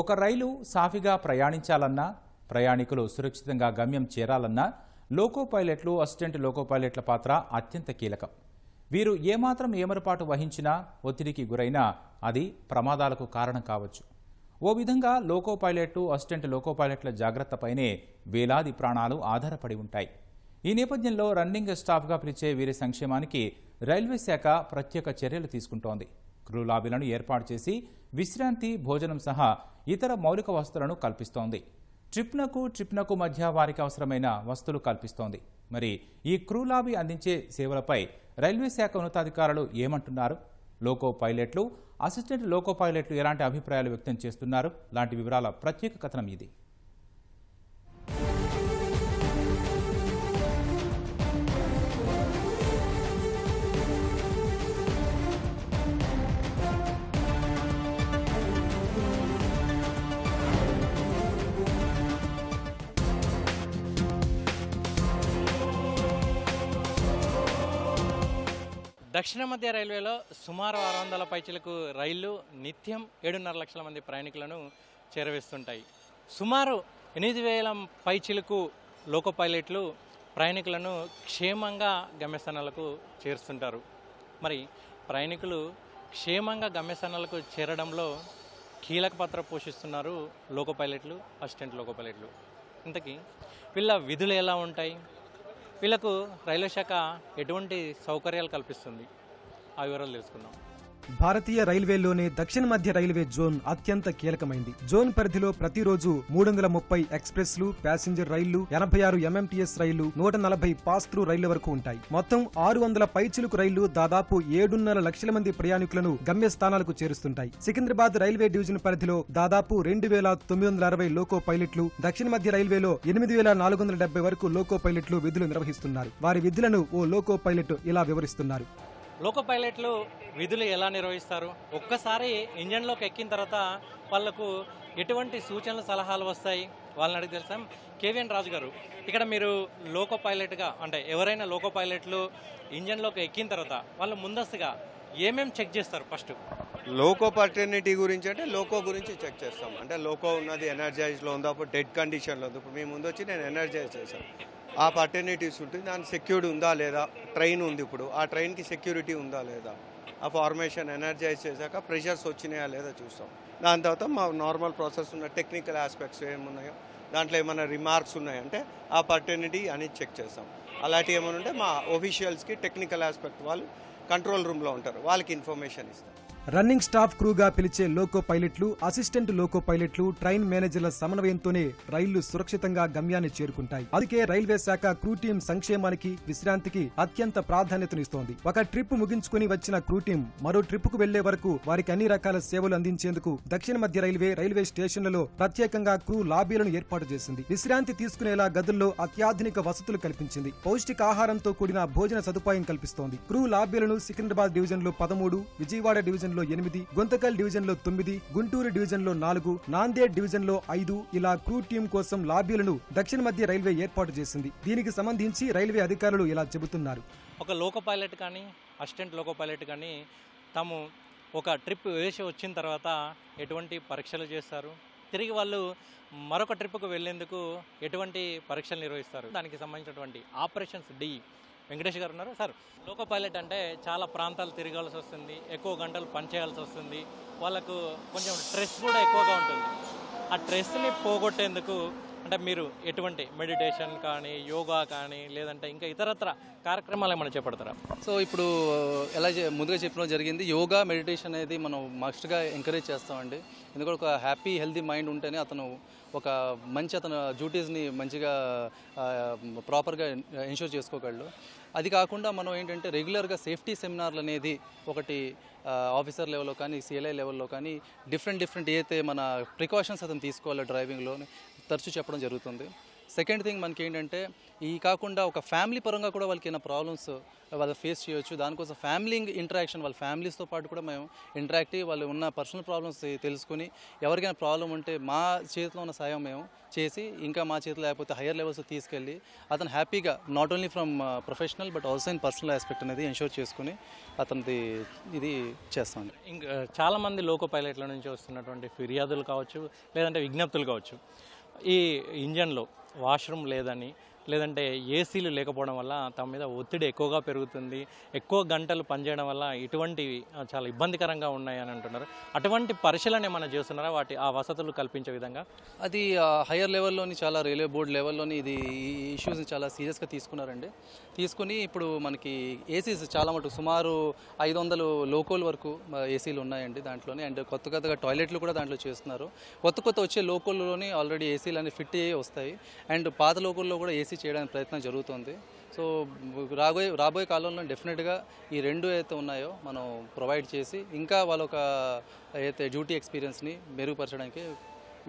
ఒక రైలు సాఫీగా ప్రయాణించాలన్నా ప్రయాణికులు సురక్షితంగా గమ్యం చేరాలన్నా లోకో పైలట్లు అసిస్టెంట్ లోకో పైలట్ల పాత్ర అత్యంత కీలకం. వీరు ఏమాత్రం ఏమరపాటు వహించినా ఒత్తిడికి గురైనా అది ప్రమాదాలకు కారణం కావచ్చు. ఓ విధంగా లోకో పైలట్లు అసిస్టెంట్ లోకో పైలట్ల జాగ్రత్తపైనే వేలాది ప్రాణాలు ఆధారపడి ఉంటాయి. ఈ నేపథ్యంలో రన్నింగ్ స్టాఫ్గా పిలిచే వీరి సంక్షేమానికి రైల్వే శాఖ ప్రత్యేక చర్యలు తీసుకుంటోంది. క్రూ లాబీలను ఏర్పాటు చేసి విశ్రాంతి భోజనం సహా ఇతర మౌలిక వసతులను కల్పిస్తోంది. ట్రిప్నకు ట్రిప్నకు మధ్య వారికి అవసరమైన వస్తువులు కల్పిస్తోంది. మరి ఈ క్రూ లాబీ అందించే సేవలపై రైల్వే శాఖ ఉన్నతాధికారులు ఏమంటున్నారు? లోకో పైలట్లు అసిస్టెంట్ లోకో పైలట్లు ఎలాంటి అభిప్రాయాలు వ్యక్తం చేస్తున్నారు? లాంటి వివరాల ప్రత్యేక కథనం ఇది. దక్షిణ మధ్య రైల్వేలో సుమారు ఆరు వందల పైచలకు రైళ్ళు నిత్యం ఏడున్నర లక్షల మంది ప్రయాణికులను చేరవేస్తుంటాయి. సుమారు ఎనిమిది వేల పైచిలకు లోకో పైలట్లు ప్రయాణికులను క్షేమంగా గమ్యస్థానాలకు చేరుస్తుంటారు. మరి ప్రయాణికులు క్షేమంగా గమ్యస్థానాలకు చేరడంలో కీలక పాత్ర పోషిస్తున్నారు లోకో పైలట్లు అసిస్టెంట్ లోకో పైలట్లు ఇంతకీ వీళ్ళ విధులు ఎలా ఉంటాయి? వీళ్ళకు రైల్వే శాఖ ఎటువంటి సౌకర్యాలు కల్పిస్తుంది? ఆ వివరాలు తెలుసుకుందాం. భారతీయ రైల్వేలోనే దక్షిణ మధ్య రైల్వే జోన్ అత్యంత కీలకమైంది. జోన్ పరిధిలో ప్రతిరోజు మూడు వందల ముప్పై ఎక్స్ప్రెస్లు ప్యాసింజర్ రైళ్ళు ఎనభై ఆరు ఎంఎంటీఎస్ రైళ్ళు నూట నలభై పాస్ త్రూ రైళ్ళ వరకు ఉంటాయి. మొత్తం ఆరు వందల పైచిలుకు రైళ్ళు దాదాపు ఏడున్నర లక్షల మంది ప్రయాణికులను గమ్యస్థానాలకు చేరుస్తుంటాయి. సికింద్రాబాద్ రైల్వే డివిజన్ పరిధిలో దాదాపు రెండు వేల తొమ్మిది వందల అరవై లోకో పైలట్లు దక్షిణ మధ్య రైల్వేలో ఎనిమిది వేల నాలుగు వందల డెబ్బై వరకు లోకో పైలట్లు విధులు నిర్వహిస్తున్నారు. వారి విధులను ఓ లోకో పైలట్ ఇలా వివరిస్తున్నారు. లోకో పైలట్లు విధులు ఎలా నిర్వహిస్తారు? ఒక్కసారి ఇంజన్లోకి ఎక్కిన తర్వాత వాళ్ళకు ఎటువంటి సూచనలు సలహాలు వస్తాయి? వాళ్ళని అడిగి తెలుసాం కేవీఎన్ రాజు గారు ఇక్కడ మీరు లోకో పైలట్గా అంటే ఎవరైనా లోకో పైలట్లు ఇంజన్లోకి ఎక్కిన తర్వాత వాళ్ళు ముందస్తుగా ఏమేం చెక్ చేస్తారు ఫస్ట్? లోకో పర్టర్నిటీ గురించి అంటే లోకో గురించి చెక్ చేస్తాం. అంటే లోకో ఉన్నది ఎనర్జైజ్లో ఉందో అప్పుడు డెడ్ కండిషన్లో ఉంది. ఇప్పుడు మీ ముందు వచ్చి నేను ఎనర్జైజ్ చేశాను. ఆ పర్టర్నిటీస్ ఉంటుంది దాని సెక్యూర్డ్ ఉందా లేదా? ట్రైన్ ఉంది ఇప్పుడు. ఆ ట్రైన్కి సెక్యూరిటీ ఉందా లేదా? ఆ ఫార్మేషన్ ఎనర్జైజ్ చేశాక ప్రెషర్స్ వచ్చినాయా లేదా చూస్తాం. దాని తర్వాత మా నార్మల్ ప్రాసెస్ ఉన్న టెక్నికల్ ఆస్పెక్ట్స్ ఏమున్నాయో దాంట్లో ఏమైనా రిమార్క్స్ ఉన్నాయంటే ఆ పర్టర్నిటీ అని చెక్ చేస్తాం. అలాంటివి ఏమైనా ఉంటే మా ఒఫీషియల్స్కి టెక్నికల్ ఆస్పెక్ట్ వాళ్ళు కంట్రోల్ రూమ్లో ఉంటారు. వాళ్ళకి ఇన్ఫర్మేషన్ ఇస్తాం రన్నింగ్ స్టాఫ్ క్రూగా పిలిచే లోకో పైలట్లు అసిస్టెంట్ లోకో పైలట్లు ట్రైన్ మేనేజర్ల సమన్వయంతోనే రైళ్ళు సురక్షితంగా గమ్యాన్ని చేరుకుంటాయి. అందుకే రైల్వే శాఖ క్రూ టీం సంక్షేమానికి విశ్రాంతికి అత్యంత ప్రాధాన్యతనిస్తోంది. ఒక ట్రిప్ ముగించుకుని వచ్చిన క్రూ టీం మరో ట్రిప్కు వెళ్ళే వరకు వారికి అన్ని రకాల సేవలు అందించేందుకు దక్షిణ మధ్య రైల్వే రైల్వే స్టేషన్లలో ప్రత్యేకంగా క్రూ లాబీలను ఏర్పాటు చేసింది. విశ్రాంతి తీసుకునేలా గదుల్లో అత్యాధునిక వసతులు కల్పించింది. పౌష్టికాహారంతో కూడిన భోజన సదుపాయం కల్పిస్తోంది. క్రూ లాబీలను సికింద్రాబాద్ డివిజన్లో పదమూడు విజయవాడ డివిజన్ లో ఎనిమిది గుంతకల్ డివిజన్లో తొమ్మిది గుంటూరు డివిజన్లో నాలుగు నాందేడ్ డివిజన్లో ఐదు ఇలా క్రూ టీం కోసం లాబీలను దక్షిణ మధ్య రైల్వే ఏర్పాటు చేసింది. దీనికి సంబంధించి రైల్వే అధికారులు ఇలా చెబుతున్నారు. ఒక లోకో పైలట్ కానీ అసిస్టెంట్ లోకో పైలట్ కానీ తాము ఒక ట్రిప్ వేసి వచ్చిన తర్వాత ఎటువంటి పరీక్షలు చేస్తారు? తిరిగి వాళ్ళు మరొక ట్రిప్కు వెళ్ళేందుకు ఎటువంటి పరీక్షలు నిర్వహిస్తారు? దానికి సంబంధించినటువంటి ఆపరేషన్స్ డి వెంకటేష్ గారు ఉన్నారు. సార్ లోకో పైలట్ అంటే చాలా ప్రాంతాలు తిరగాల్సి వస్తుంది ఎక్కువ గంటలు పనిచేయాల్సి వస్తుంది. వాళ్ళకు కొంచెం స్ట్రెస్ కూడా ఎక్కువగా ఉంటుంది. ఆ స్ట్రెస్ని పోగొట్టేందుకు అంటే మీరు ఎటువంటి మెడిటేషన్ కానీ యోగా కానీ లేదంటే ఇంకా ఇతరత్ర కార్యక్రమాలు ఏమైనా చేపడతారా? సో ఇప్పుడు ఎలా ముందుగా చెప్పడం జరిగింది యోగా మెడిటేషన్ అనేది మనం మస్ట్గా ఎంకరేజ్ చేస్తామండి. ఎందుకంటే ఒక హ్యాపీ హెల్తీ మైండ్ ఉంటేనే అతను ఒక మంచి అతను డ్యూటీస్ని మంచిగా ప్రాపర్గా ఎన్షూర్ చేసుకోగలడు. అది కాకుండా మనం ఏంటంటే రెగ్యులర్గా సేఫ్టీ సెమినార్లు అనేది ఒకటి ఆఫీసర్ లెవెల్లో కానీ సిఎల్ఐ లెవెల్లో కానీ డిఫరెంట్ డిఫరెంట్ ఏదైతే మన ప్రికాషన్స్ అతను తీసుకోవాలి డ్రైవింగ్లో తరచూ చెప్పడం జరుగుతుంది. సెకండ్ థింగ్ మనకి ఏంటంటే ఈ కాకుండా ఒక ఫ్యామిలీ పరంగా కూడా వాళ్ళకి ఏమైనా ప్రాబ్లమ్స్ వాళ్ళు ఫేస్ చేయొచ్చు. దానికోసం ఫ్యామిలీ ఇంటరాక్షన్ వాళ్ళ ఫ్యామిలీస్తో పాటు కూడా మేము ఇంటరాక్ట్ అయ్యి వాళ్ళు ఉన్న పర్సనల్ ప్రాబ్లమ్స్ తెలుసుకుని ఎవరికైనా ప్రాబ్లం ఉంటే మా చేతిలో ఉన్న సాయం మేము చేసి ఇంకా మా చేతిలో లేకపోతే హయ్యర్ లెవెల్స్ తీసుకెళ్ళి అతను హ్యాపీగా not only from professional but also in personal aspect అనేది ఎన్షూర్ చేసుకుని అతనిది ఇది చేస్తాం ఇంకా చాలామంది లోకో పైలట్ల నుంచి వస్తున్నటువంటి ఫిర్యాదులు కావచ్చు లేదంటే విజ్ఞప్తులు కావచ్చు. ఈ ఇంజన్లో వాష్రూమ్ లేదని లేదంటే ఏసీలు లేకపోవడం వల్ల తమ మీద ఒత్తిడి ఎక్కువగా పెరుగుతుంది. ఎక్కువ గంటలు పనిచేయడం వల్ల ఇటువంటివి చాలా ఇబ్బందికరంగా ఉన్నాయి అని అంటున్నారు. అటువంటి పరిశీలన ఏమైనా చేస్తున్నారా? వాటి ఆ వసతులు కల్పించే విధంగా? అది హయ్యర్ లెవెల్లోని చాలా రైల్వే బోర్డ్ లెవెల్లోని ఇది ఈ ఇష్యూస్ని చాలా సీరియస్గా తీసుకున్నారండి. తీసుకుని ఇప్పుడు మనకి ఏసీస్ చాలా మటుకు సుమారు ఐదు వందలు లోకోల్ వరకు ఏసీలు ఉన్నాయండి దాంట్లోనే. అండ్ కొత్త కొత్తగా టాయిలెట్లు కూడా దాంట్లో చేస్తున్నారు. కొత్త కొత్త వచ్చే లోకల్లోని ఆల్రెడీ ఏసీలు అనేవి ఫిట్ అయ్యి వస్తాయి. అండ్ పాత లోకల్లో కూడా ఏసీ చేయడానికి ప్రయత్నం జరుగుతుంది. సో రాబోయే రాబోయే కాలంలో డెఫినెట్గా ఈ రెండు ఏదైతే ఉన్నాయో మనం ప్రొవైడ్ చేసి ఇంకా వాళ్ళొక అయితే డ్యూటీ ఎక్స్పీరియన్స్ని మెరుగుపరచడానికి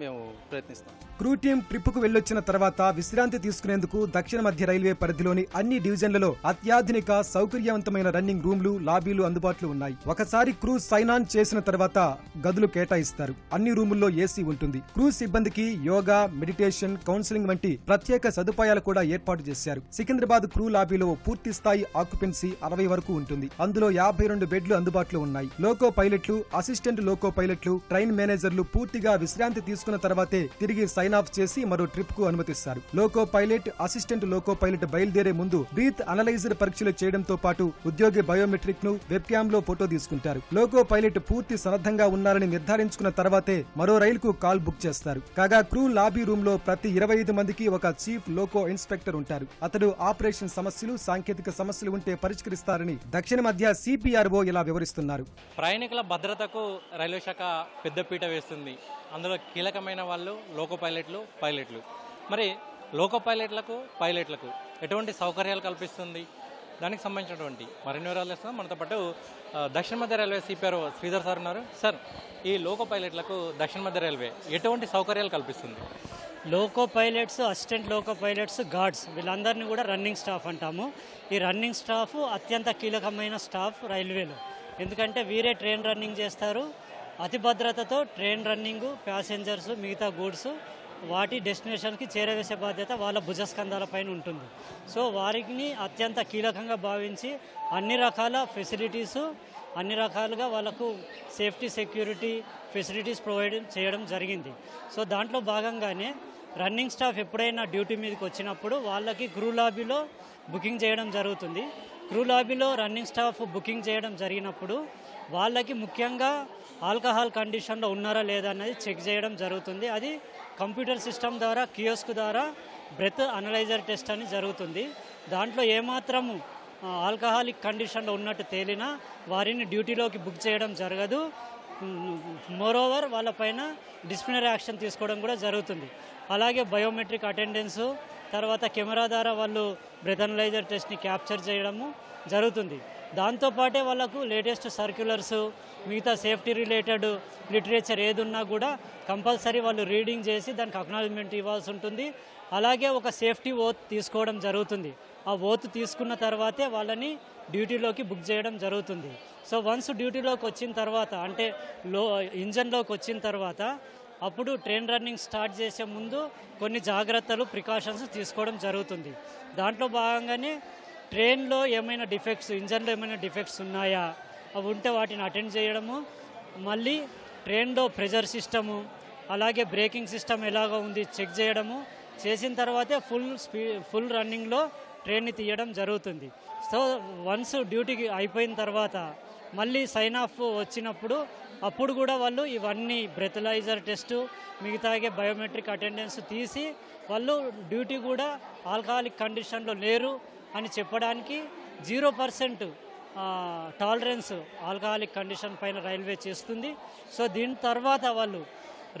మేము ప్రయత్నిస్తాం. క్రూ టీం ట్రిప్కు వెళ్ళొచ్చిన తర్వాత విశ్రాంతి తీసుకునేందుకు దక్షిణ మధ్య రైల్వే పరిధిలోని అన్ని డివిజన్లలో అత్యాధునిక సౌకర్యవంతమైన రన్నింగ్ రూమ్లు లాబీలు అందుబాటులో ఉన్నాయి. ఒకసారి క్రూ సైన్ ఆన్ చేసిన తర్వాత గదులు కేటాయిస్తారు. అన్ని రూముల్లో ఏసీ ఉంటుంది. క్రూ సిబ్బందికి యోగా మెడిటేషన్ కౌన్సిలింగ్ వంటి ప్రత్యేక సదుపాయాలు కూడా ఏర్పాటు చేశారు. సికింద్రాబాద్ క్రూ లాబీలో పూర్తి స్థాయి ఆక్యుపెన్సీ అరవై వరకు ఉంటుంది. అందులో యాభై రెండు బెడ్లు అందుబాటులో ఉన్నాయి. లోకో పైలట్లు అసిస్టెంట్ లోకో పైలట్లు ట్రైన్ మేనేజర్లు పూర్తిగా విశ్రాంతి తీసుకున్న తర్వాతే తిరిగి సైన్ ఆఫ్ చేసి మరో ట్రిప్కు అనుమతిస్తారు. Loco pilot assistant loco pilot బయలుదేరే ముందు బ్రీత్ అనలైజర్ పరీక్షలు చేయడంతో పాటు ఉద్యోగి బయోమెట్రిక్ను వెబ్ క్యామ్లో ఫోటో తీసుకుంటారు. లోకో పైలట్ పూర్తి సన్నద్ధంగా ఉన్నారని నిర్ధారించుకున్న తర్వాతే మరో రైలుకు కాల్ బుక్ చేస్తారు. కాగా క్రూ లాబీ రూమ్లో ప్రతి ఇరవై ఐదు మందికి ఒక చీఫ్ లోకో ఇన్స్పెక్టర్ ఉంటారు. అతడు ఆపరేషన్ సమస్యలు సాంకేతిక సమస్యలు ఉంటే పరిష్కరిస్తారని దక్షిణ మధ్య సిపిఆర్ఓ ఇలా వివరిస్తున్నారు. ప్రయాణికుల భద్రతకు రైల్వే శాఖ పెద్దపీట వేస్తుంది. అందులో కీలకమైన వాళ్ళు లోకో పైలట్లు పైలట్లు. మరి లోకో పైలట్లకు పైలట్లకు ఎటువంటి సౌకర్యాలు కల్పిస్తుంది? దానికి సంబంధించినటువంటి మరిన్ని వివరాలు ఇస్తున్నాం మనతో పాటు దక్షిణ మధ్య రైల్వే సిపిఆర్ శ్రీధర్ సార్ ఉన్నారు. సార్ ఈ లోకో పైలట్లకు దక్షిణ మధ్య రైల్వే ఎటువంటి సౌకర్యాలు కల్పిస్తుంది? Loco pilots assistant loco pilots guards వీళ్ళందరినీ కూడా రన్నింగ్ స్టాఫ్ అంటాము. ఈ రన్నింగ్ స్టాఫ్ అత్యంత కీలకమైన స్టాఫ్ రైల్వేలో. ఎందుకంటే వీరే ట్రైన్ రన్నింగ్ చేస్తారు. అతి భద్రతతో ట్రైన్ రన్నింగ్ ప్యాసింజర్స్ మిగతా గూడ్స్ వాటి డెస్టినేషన్కి చేరవేసే బాధ్యత వాళ్ళ భుజస్కంధాలపైన ఉంటుంది. సో వారిని అత్యంత కీలకంగా భావించి అన్ని రకాల ఫెసిలిటీసు అన్ని రకాలుగా వాళ్ళకు సేఫ్టీ సెక్యూరిటీ ఫెసిలిటీస్ ప్రొవైడ్ చేయడం జరిగింది. సో దాంట్లో భాగంగానే రన్నింగ్ స్టాఫ్ ఎప్పుడైనా డ్యూటీ మీదకి వచ్చినప్పుడు వాళ్ళకి క్రూ లాబీలో బుకింగ్ చేయడం జరుగుతుంది. క్రూ లాబీలో రన్నింగ్ స్టాఫ్ బుకింగ్ చేయడం జరిగినప్పుడు వాళ్ళకి ముఖ్యంగా ఆల్కహాల్ కండిషన్లో ఉన్నారా లేదా అనేది చెక్ చేయడం జరుగుతుంది. అది కంప్యూటర్ సిస్టమ్ ద్వారా కియోస్క్ ద్వారా బ్రెత్ అనలైజర్ టెస్ట్ అని జరుగుతుంది. దాంట్లో ఏమాత్రము ఆల్కహాలిక్ కండిషన్లో ఉన్నట్టు తేలినా వారిని డ్యూటీలోకి బుక్ చేయడం జరగదు. మోరోవర్ వాళ్ళపైన డిసిప్లినరీ యాక్షన్ తీసుకోవడం కూడా జరుగుతుంది. అలాగే బయోమెట్రిక్ అటెండెన్సు తర్వాత కెమెరా ద్వారా వాళ్ళు బ్రెథనలైజర్ టెస్ట్ని క్యాప్చర్ చేయడము జరుగుతుంది. దాంతోపాటే వాళ్ళకు లేటెస్ట్ సర్క్యులర్స్ మిగతా సేఫ్టీ రిలేటెడ్ లిటరేచర్ ఏది ఉన్నా కూడా కంపల్సరీ వాళ్ళు రీడింగ్ చేసి దానికి అక్నాలజ్మెంట్ ఇవ్వాల్సి ఉంటుంది. అలాగే ఒక సేఫ్టీ ఓత్ తీసుకోవడం జరుగుతుంది. ఆ ఓత్ తీసుకున్న తర్వాతే వాళ్ళని డ్యూటీలోకి బుక్ చేయడం జరుగుతుంది. సో వన్స్ డ్యూటీలోకి వచ్చిన తర్వాత అంటే లో ఇంజన్లోకి వచ్చిన తర్వాత అప్పుడు ట్రైన్ రన్నింగ్ స్టార్ట్ చేసే ముందు కొన్ని జాగ్రత్తలు ప్రికాషన్స్ తీసుకోవడం జరుగుతుంది. దాంట్లో భాగంగానే ట్రైన్లో ఏమైనా డిఫెక్ట్స్ ఇంజన్లో ఏమైనా డిఫెక్ట్స్ ఉన్నాయా? అవి ఉంటే వాటిని అటెండ్ చేయడము. మళ్ళీ ట్రైన్లో ప్రెజర్ సిస్టము అలాగే బ్రేకింగ్ సిస్టమ్ ఎలాగ ఉంది చెక్ చేయడము. చేసిన తర్వాతే ఫుల్ స్పీ ఫుల్ రన్నింగ్లో ట్రైన్ని తీయడం జరుగుతుంది. సో వన్స్ డ్యూటీకి అయిపోయిన తర్వాత మళ్ళీ సైన్ ఆఫ్ వచ్చినప్పుడు అప్పుడు కూడా వాళ్ళు ఇవన్నీ బ్రెథలైజర్ టెస్టు మిగతాగే బయోమెట్రిక్ అటెండెన్స్ తీసి వాళ్ళు డ్యూటీ కూడా ఆల్కహాలిక్ కండిషన్లో లేరు అని చెప్పడానికి zero percent tolerance alcoholic condition పైన రైల్వే చేస్తుంది. సో దీని తర్వాత వాళ్ళు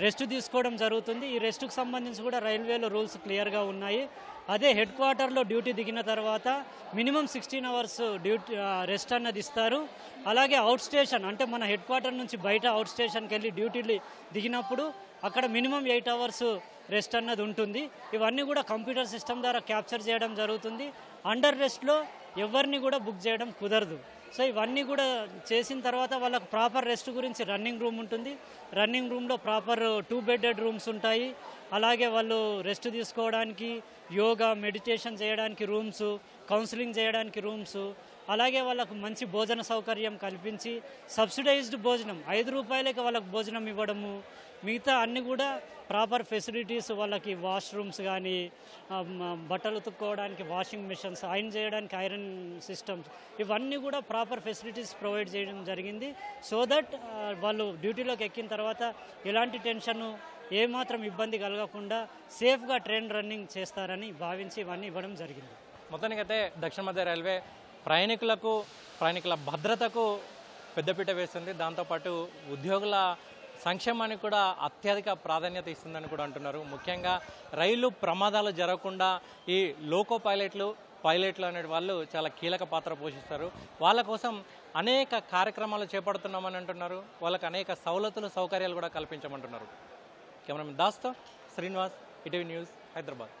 రెస్ట్ తీసుకోవడం జరుగుతుంది. ఈ రెస్ట్కు సంబంధించి కూడా రైల్వేలో రూల్స్ క్లియర్గా ఉన్నాయి. అదే హెడ్ క్వార్టర్లో డ్యూటీ దిగిన తర్వాత minimum sixteen hours duty rest అన్నది ఇస్తారు. అలాగే అవుట్ స్టేషన్ అంటే మన హెడ్ క్వార్టర్ నుంచి బయట అవుట్ స్టేషన్కి వెళ్ళి డ్యూటీలు దిగినప్పుడు అక్కడ మినిమం ఎయిట్ అవర్స్ రెస్ట్ అన్నది ఉంటుంది. ఇవన్నీ కూడా కంప్యూటర్ సిస్టమ్ ద్వారా క్యాప్చర్ చేయడం జరుగుతుంది. అండర్ రెస్ట్లో ఎవరిని కూడా బుక్ చేయడం కుదరదు. సో ఇవన్నీ కూడా చేసిన తర్వాత వాళ్ళకు ప్రాపర్ రెస్ట్ గురించి రన్నింగ్ రూమ్ ఉంటుంది. రన్నింగ్ రూమ్లో ప్రాపర్ టూ బెడెడ్ రూమ్స్ ఉంటాయి. అలాగే వాళ్ళు రెస్ట్ తీసుకోవడానికి యోగా మెడిటేషన్ చేయడానికి రూమ్స్ కౌన్సిలింగ్ చేయడానికి రూమ్స్ అలాగే వాళ్ళకు మంచి భోజన సౌకర్యం కల్పించి సబ్సిడైజ్డ్ భోజనం ఐదు రూపాయలకి వాళ్ళకి భోజనం ఇవ్వడము మిగతా అన్ని కూడా ప్రాపర్ ఫెసిలిటీస్ వాళ్ళకి వాష్రూమ్స్ కానీ బట్టలు ఉతుక్కోవడానికి వాషింగ్ మిషన్స్ ఐరన్ చేయడానికి ఐరన్ సిస్టమ్స్ ఇవన్నీ కూడా ప్రాపర్ ఫెసిలిటీస్ ప్రొవైడ్ చేయడం జరిగింది. సో దట్ వాళ్ళు డ్యూటీలోకి ఎక్కిన తర్వాత ఎలాంటి టెన్షన్ ఏమాత్రం ఇబ్బంది కలగకుండా సేఫ్గా ట్రైన్ రన్నింగ్ చేస్తారని భావించి ఇవన్నీ ఇవ్వడం జరిగింది. మొత్తానికైతే దక్షిణ మధ్య రైల్వే ప్రయాణికులకు ప్రయాణికుల భద్రతకు పెద్దపీట వేస్తుంది దాంతోపాటు ఉద్యోగుల సంక్షేమానికి కూడా అత్యధిక ప్రాధాన్యత ఇస్తుందని కూడా అంటున్నారు. ముఖ్యంగా రైలు ప్రమాదాలు జరగకుండా ఈ లోకో పైలట్లు పైలట్లు అనే వాళ్ళు చాలా కీలక పాత్ర పోషిస్తారు. వాళ్ళ కోసం అనేక కార్యక్రమాలు చేపడుతున్నామని అంటున్నారు. వాళ్ళకు అనేక సవలతులు సౌకర్యాలు కూడా కల్పించమంటున్నారు. కెమెరామెన్ దాస్తో శ్రీనివాస్ ఇటీవీ న్యూస్ హైదరాబాద్.